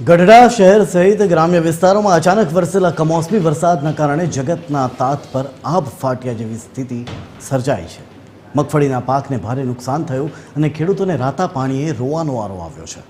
ગઢડા શહેર સહિત ગ્રામ્ય વિસ્તારોમાં અચાનક વરસેલા કમોસમી વરસાદના કારણે જગતના તાત પર આભ ફાટ્યા જેવી સ્થિતિ સર્જાઈ છે. મગફળીના પાકને ભારે નુકસાન થયું અને ખેડૂતોને રાતા પાણીએ રોવાનો વારો આવ્યો છે.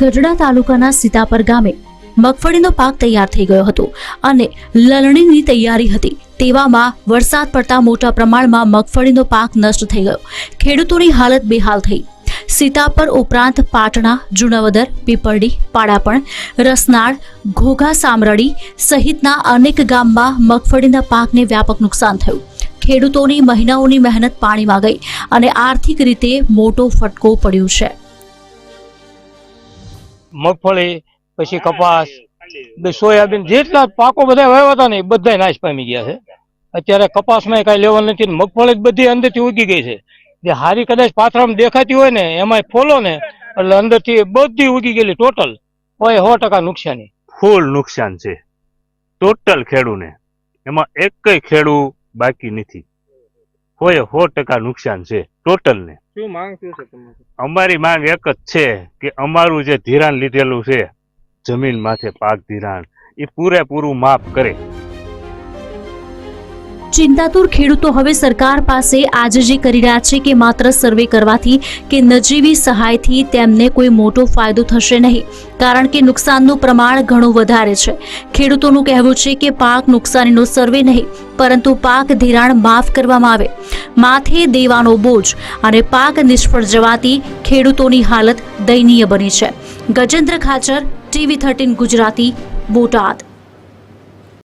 ગઢડા તાલુકાના સીતાપર ગામે મગફળીનો પાક તૈયાર થઈ ગયો હતો અને લણણીની તૈયારી હતી. તેવામાં વરસાદ પડતા મોટા પ્રમાણમાં મગફળીનો પાક નષ્ટ થઈ ગયો. ખેડૂતોની હાલત બેહાલ થઈ. સીતાપર ઉપરાંત પાટણા, જુનાવદર, પીપરડી, પાડાપણ, રસનાળ, ઘોઘા સામરડી સહિતના અનેક ગામમાં મગફળીના પાકને વ્યાપક નુકસાન થયું. ખેડૂતોની મહિનાઓની મહેનત પાણીમાં ગઈ અને આર્થિક રીતે મોટો ફટકો પડ્યો છે. મગફળી પછી કપાસ બે સોયાબીન જેટલા પાકો બધા વાવ્યા હતા ને એ બધા નાશ પામી ગયા છે. અત્યારે કપાસમાં કઈ લેવલ નથી મગફળી બધી અંદરથી ઉગી ગઈ છે. જે હારી કદાચ પાથરામાં દેખાતી હોય ને એમાં ફોલો ને એટલે અંદરથી બધી ઉગી ગયેલી ટોટલ. હોય સો ટકા નુકસાની. ફૂલ નુકસાન છે. ટોટલ ખેડૂને. એમાં એકય ખેડૂ બાકી નથી. હોય સો ટકા નુકસાન છે ટોટલ ને શું માંગ શું છે તમારી? અમારી માંગ એક જ છે કે અમારું જે ધિરાણ લીધેલું છે જમીન માથે પાક ધિરાણ, એ પૂરેપૂરું માફ કરે. ચિંતાતુર ખેડૂતો હવે સરકાર પાસે આજે જે કરી રહ્યા છે કે માત્ર સર્વે કરવાથી કે નજીવી સહાયથી તેમને કોઈ મોટો ફાયદો થશે નહીં, કારણ કે નુકસાનનું પ્રમાણ ઘણું વધારે છે. ખેડૂતોનું કહેવું છે કે પાક નુકસાનીનો સર્વે નહીં, પરંતુ પાક ધિરાણ માફ કરવામાં આવે. માથે દેવાનો બોજ અને પાક નિષ્ફળ જવાથી ખેડૂતોની હાલત દયનીય બની છે. Gajendra Khachar TV thirteen Gujarati Botad.